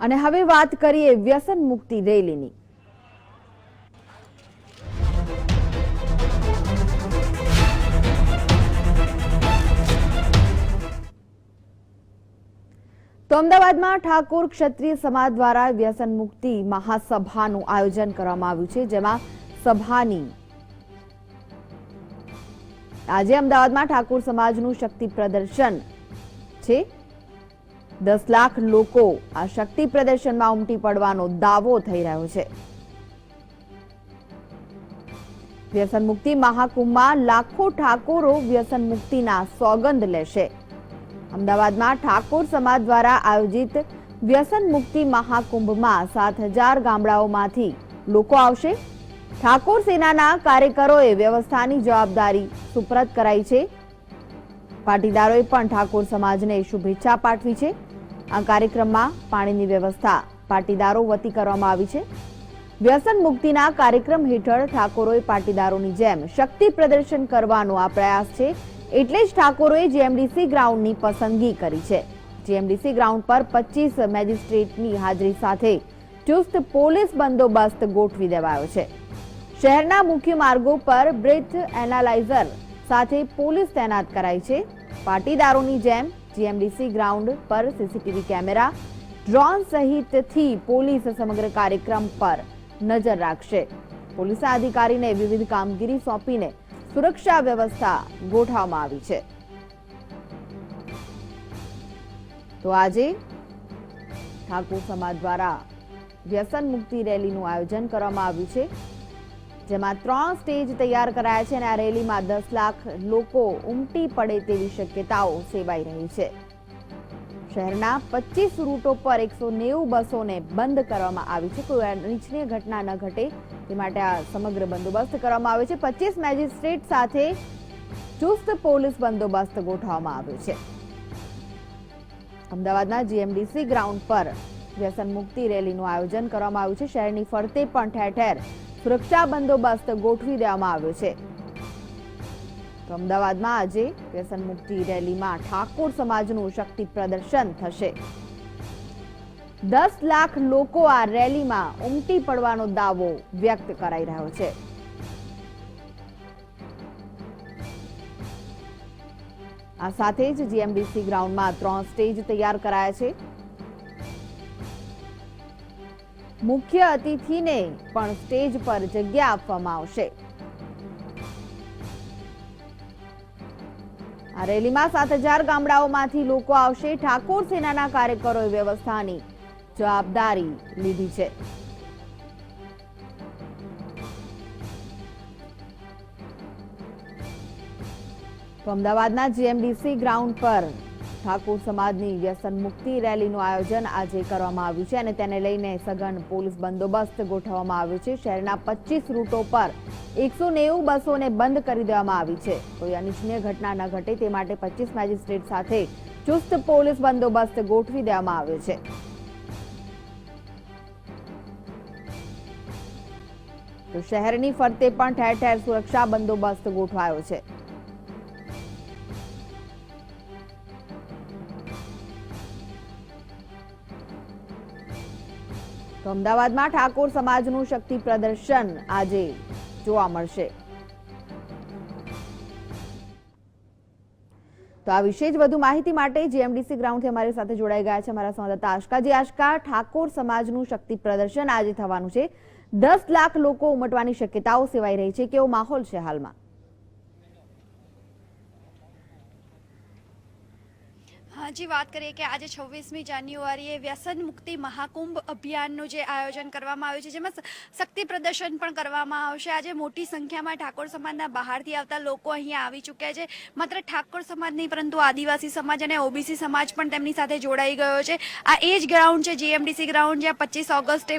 અને હવે વાત કરીએ વ્યસન મુક્તિ રેલીની. તો અમદાવાદમાં ઠાકોર ક્ષત્રિય સમાજ દ્વારા વ્યસન મુક્તિ મહાસભાનું આયોજન કરવામાં આવ્યું છે, જેમાં સભાની આજે અમદાવાદમાં ઠાકોર સમાજનું શક્તિ પ્રદર્શન છે. દસ લાખ લોકો આ શક્તિ પ્રદર્શનમાં ઉમટી પડવાનો દાવો થઈ રહ્યો છે. વ્યસન મુક્તિ મહાકુંભમાં લાખો ઠાકોરો વ્યસન મુક્તિના સોગંદ લેશે. અમદાવાદમાં ઠાકોર સમાજ દ્વારા આયોજિત વ્યસન મુક્તિ મહાકુંભમાં સાત હજાર ગામડાઓમાંથી લોકો આવશે. ઠાકોર સેનાના કાર્યકરોએ વ્યવસ્થાની જવાબદારી સુપ્રત કરાઈ છે. પાટીદારોએ પણ ઠાકોર સમાજને શુભેચ્છા પાઠવી છે. આ કાર્યક્રમમાં પાણીની વ્યવસ્થા પાટીદારો વતી કરવામાં આવી છે. વ્યસન મુક્તિના કાર્યક્રમ હેઠળ ઠાકોરોએ પાટીદારોની જેમ શક્તિ પ્રદર્શન કરવાનો આ પ્રયાસ છે. એટલે જ ઠાકોરોએ જીએમડીસી ગ્રાઉન્ડની પસંદગી કરી છે. જીએમડીસી ગ્રાઉન્ડ પર પચીસ મેજિસ્ટ્રેટની હાજરી સાથે ચુસ્ત પોલીસ બંદોબસ્ત ગોઠવી દેવાયો છે. શહેરના મુખ્ય માર્ગો પર બ્રેથ એનાલાઇઝર સાથે પોલીસ તૈનાત કરાઈ છે. પાટીદારોની જેમ જીએમડીસી ગ્રાઉન્ડ પર સીસીટીવી કેમેરા, ડ્રોન સહિતથી પોલીસ સમગ્ર કાર્યક્રમ પર નજર રાખશે. પોલીસ અધિકારીને વિવિધ કામગીરી સોંપીને સુરક્ષા વ્યવસ્થા ગોઠવવામાં આવી છે. તો આજે ઠાકોર સમાજ દ્વારા વ્યસન મુક્તિ રેલીનું આયોજન કરવામાં આવ્યું છે. જેમાં ત્રણ સ્ટેજ તૈયાર કરાયા છે અને આ રેલીમાં દસ લાખ લોકો ઉમટી પડે તેવી શક્યતાઓ સેવાઈ રહી છે. શહેરના પચીસ રૂટો પર એકસો નેવું બસોને બંધ કરવામાં આવી છે. કોઈ અનિચ્છનીય ઘટના ન ઘટે તે માટે આ સમગ્ર બંદોબસ્ત કરવામાં આવ્યો છે. પચીસ મેજિસ્ટ્રેટ સાથે ચુસ્ત પોલીસ બંદોબસ્ત ગોઠવવામાં આવ્યો છે. અમદાવાદના જીએમડીસી ગ્રાઉન્ડ પર વ્યસન મુક્તિ રેલીનું આયોજન કરવામાં આવ્યું છે. શહેરની ફરતે પણ ઠેર ઠેર સુરક્ષા બંદોબસ્ત ગોઠવી દેવામાં આવ્યો છે. તો અમદાવાદમાં આજે વ્યસન મુક્તિ રેલીમાં ઠાકોર સમાજનું શક્તિ પ્રદર્શન થશે. દસ લાખ લોકો આ રેલીમાં ઉમટી પડવાનો દાવો વ્યક્ત કરાઈ રહ્યો છે. આ સાથે જ જીએમડીસી ગ્રાઉન્ડમાં ત્રણ સ્ટેજ તૈયાર કરાયા છે. મુખ્ય અતિથિને પણ સ્ટેજ પર જગ્યા આપવામાં આવશે. આ રેલીમાં સાત હજાર ગામડાઓમાંથી લોકો આવશે. ઠાકોર સેનાના કાર્યકરોએ વ્યવસ્થાની જવાબદારી લીધી છે. અમદાવાદના જીએમડીસી ગ્રાઉન્ડ પર ઠાકોર સમાજની વ્યસન મુક્તિ રેલીનું આયોજન આજે કરવામાં આવ્યું છે અને તેને લઈને સઘન પોલીસ બંદોબસ્ત ગોઠવવામાં આવ્યો છે. શહેરના પચીસ રૂટો પર એકસો નેવું બસોને બંધ કરી દેવામાં આવી છે. કોઈ અનિચ્છનીય ઘટના ન ઘટે તે માટે પચીસ મેજિસ્ટ્રેટ સાથે ચુસ્ત પોલીસ બંદોબસ્ત ગોઠવી દેવામાં આવ્યો છે. તો શહેરની ફરતે પણ ઠેર ઠેર સુરક્ષા બંદોબસ્ત ગોઠવાયો છે. તો અમદાવાદમાં ઠાકોર સમાજનું શક્તિ પ્રદર્શન આજે જોવા મળશે. તો આ વિશે જ વધુ માહિતી માટે જીએમડીસી ગ્રાઉન્ડથી અમારી સાથે જોડાઈ ગયા છે અમારા સંવાદદાતા આશકાજી આશકા, ઠાકોર સમાજનું શક્તિ પ્રદર્શન આજે થવાનું છે. દસ લાખ લોકો ઉમટવાની શક્યતાઓ સેવાઈ રહી છે. કેવો માહોલ છે હાલમાં? હાજી વાત કરીએ કે આજે છવ્વીસમી જાન્યુઆરીએ વ્યસન મુક્તિ મહાકુંભ અભિયાનનું જે આયોજન કરવામાં આવ્યું છે, જેમાં શક્તિ પ્રદર્શન પણ કરવામાં આવશે. આજે મોટી સંખ્યામાં ઠાકોર સમાજના બહારથી આવતા લોકો અહીંયા આવી ચૂક્યા છે. માત્ર ઠાકોર સમાજ નહીં, પરંતુ આદિવાસી સમાજ અને ઓબીસી સમાજ પણ તેમની સાથે જોડાઈ ગયો છે. આ એ જ ગ્રાઉન્ડ છે, જીએમડીસી ગ્રાઉન્ડ, જ્યાં પચીસ ઓગસ્ટે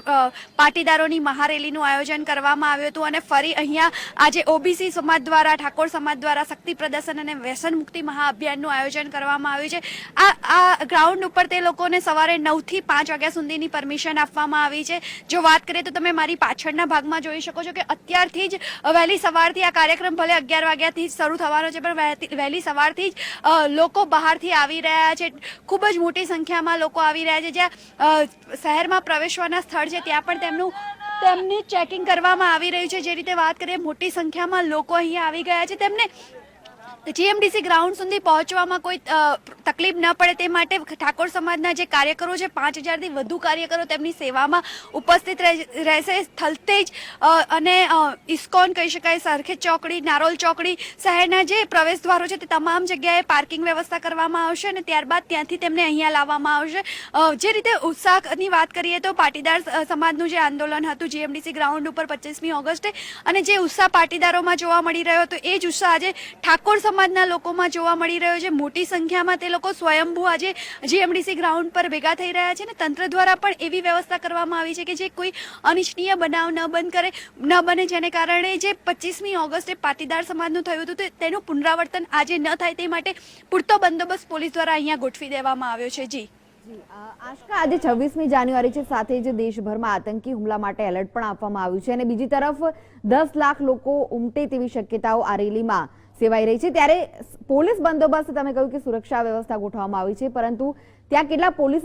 પાટીદારોની મહારેલીનું આયોજન કરવામાં આવ્યું હતું. અને ફરી અહીંયા આજે ઓબીસી સમાજ દ્વારા, ઠાકોર સમાજ દ્વારા શક્તિ પ્રદર્શન અને વ્યસન મુક્તિ મહાઅભિયાનનું આયોજન કરવામાં આવ્યું છે. આ આ ગ્રાઉન્ડ ઉપર તે લોકોને સવારે નવથી પાંચ વાગ્યા સુધીની પરમિશન આપવામાં આવી છે. જો વાત કરીએ તો તમે મારી પાછળના ભાગમાં જોઈ શકો છો કે અત્યારથી જ વહેલી સવારથી આ કાર્યક્રમ ભલે અગિયાર વાગ્યાથી જ શરૂ થવાનો છે, પણ વહેલી સવારથી જ લોકો બહારથી આવી રહ્યા છે. ખૂબ જ મોટી સંખ્યામાં લોકો આવી રહ્યા છે. જ્યાં શહેરમાં પ્રવેશવાના સ્થળ છે, ત્યાં પણ તેમનું, તેમની ચેકિંગ કરવામાં આવી રહ્યું છે. જે રીતે વાત કરીએ, મોટી સંખ્યામાં લોકો અહીંયા આવી ગયા છે. તેમને જીએમડીસી ગ્રાઉન્ડ સુધી પહોંચવામાં કોઈ તકલીફ ન પડે તે માટે ઠાકોર સમાજના જે કાર્યકરો છે, પાંચ હજારથી વધુ કાર્યકરો તેમની સેવામાં ઉપસ્થિત રહે- રહેશે. સ્થળતે જ અને ઇસ્કોન કહી શકાય, સરખેજ ચોકડી, નારોલ ચોકડી શહેરના જે પ્રવેશ દ્વારો છે તે તમામ જગ્યાએ પાર્કિંગ વ્યવસ્થા કરવામાં આવશે અને ત્યારબાદ ત્યાંથી તેમને અહીંયા લાવવામાં આવશે. જે રીતે ઉત્સાહની વાત કરીએ તો પાટીદાર સમાજનું જે આંદોલન હતું જીએમડીસી ગ્રાઉન્ડ ઉપર પચીસમી ઓગસ્ટે અને જે ઉત્સાહ પાટીદારોમાં જોવા મળી રહ્યો હતો, એ જ ઉત્સાહ આજે ઠાકોર સમાજના લોકોમાં જોવા મળી રહ્યો છે. મોટી સંખ્યામાં તે લોકો સ્વયંભૂ આજે જીએમડીસી ગ્રાઉન્ડ પર ભેગા થઈ રહ્યા છે અને તંત્ર દ્વારા પણ એવી વ્યવસ્થા કરવામાં આવી છે કે જે કોઈ અનિચ્છનીય બનાવ ન બંધ કરે ન બને. જેને કારણે જે પચીસમી ઓગસ્ટે પાટીદાર સમાજનું થયું હતું તેનું પુનરાવર્તન આજે ન થાય તે માટે પૂરતો બંદોબસ્ત પોલીસ દ્વારા અહીંયા ગોઠવી દેવામાં આવ્યો છે. જી, આશકા આજે છવ્વીસમી જાન્યુઆરી છે. સાથે જ દેશભરમાં આતંકી હુમલા માટે એલર્ટ પણ આપવામાં આવ્યું છે. અને બીજી તરફ દસ લાખ લોકો ઉમટે તેવી શક્યતાઓ આ રેલીમાં સેવાઈ રહી છે. ત્યારે પોલીસ બંદોબસ્ત, તમે કહ્યું કે સુરક્ષા વ્યવસ્થા ગોઠવવામાં આવી છે, પરંતુ ત્યાં કેટલા પોલીસ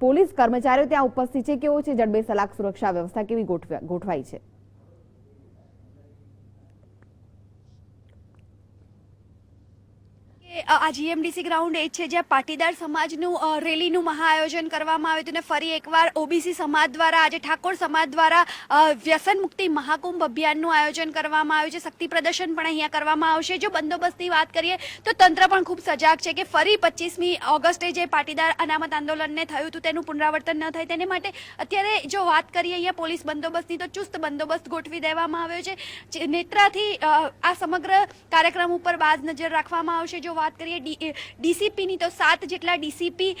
પોલીસ કર્મચારીઓ ત્યાં ઉપસ્થિત છે? કેવો છે? જડબે સલાક સુરક્ષા વ્યવસ્થા કેવી ગોઠવા- ગોઠવાઈ છે? આ જીએમડીસી ગ્રાઉન્ડ એ છે જ્યાં પાટીદાર સમાજનું રેલીનું મહાઆયોજન કરવામાં આવ્યું હતું અને ફરી એકવાર ઓબીસી સમાજ દ્વારા, આજે ઠાકોર સમાજ દ્વારા વ્યસન મુક્તિ મહાકુંભ અભિયાનનું આયોજન કરવામાં આવ્યું છે. શક્તિ પ્રદર્શન પણ અહીંયા કરવામાં આવશે. જો બંદોબસ્તની વાત કરીએ, તો તંત્ર પણ ખૂબ સજાગ છે કે ફરી પચીસમી ઓગસ્ટે જે પાટીદાર અનામત આંદોલનને થયું હતું, તેનું પુનરાવર્તન ન થાય, તેને માટે અત્યારે જો વાત કરીએ અહીંયા પોલીસ બંદોબસ્તની, તો ચુસ્ત બંદોબસ્ત ગોઠવી દેવામાં આવ્યો છે. નેત્રાથી આ સમગ્ર કાર્યક્રમ ઉપર બાજ નજર રાખવામાં આવશે. જો વાત કરીએ ડીસીપીની તો સાત જેટલા ડીસીપી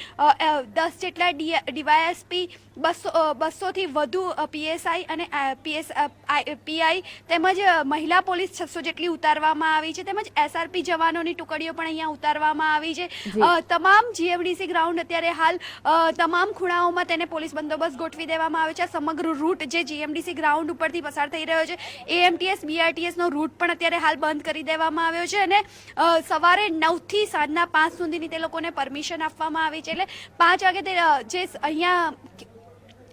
દસ જેટલા ડીવાયએસપી બસો બસોથી વધુ પીએસઆઈ અને પીએસ પીઆઈ તેમજ મહિલા પોલીસ છસો જેટલી ઉતારવામાં આવી છે. તેમજ એસઆરપી જવાનોની ટુકડીઓ પણ અહીંયા ઉતારવામાં આવી છે. તમામ જીએમડીસી ગ્રાઉન્ડ અત્યારે હાલ તમામ ખૂણાઓમાં તેને પોલીસ બંદોબસ્ત ગોઠવી દેવામાં આવે છે. આ સમગ્ર રૂટ જે જીએમડીસી ગ્રાઉન્ડ ઉપરથી પસાર થઈ રહ્યો છે એએમટીએસ બીઆરટીએસનો રૂટ પણ અત્યારે હાલ બંધ કરી દેવામાં આવ્યો છે અને સવારે સવારે નવથી સાંજના પાંચ સુધીની તે લોકોને પરમિશન આપવામાં આવી છે. એટલે પાંચ વાગે તે જે અહીંયા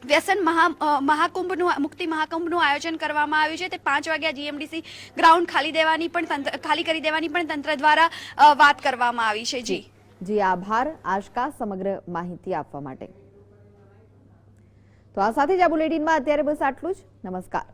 વ્યસન મહા મહાકુંભનું, મુક્તિ મહાકુંભનું આયોજન કરવામાં આવ્યું છે. તે પાંચ વાગ્યા જીએમડીસી ગ્રાઉન્ડ ખાલી દેવાની પણ તંત્ર, ખાલી કરી દેવાની પણ તંત્ર દ્વારા વાત કરવામાં આવી છે. જી. જી, આભાર આશકા સમગ્ર માહિતી આપવા માટે. તો આ સાથે જ આ બુલેટિનમાં અત્યારે બસ આટલું જ. નમસ્કાર.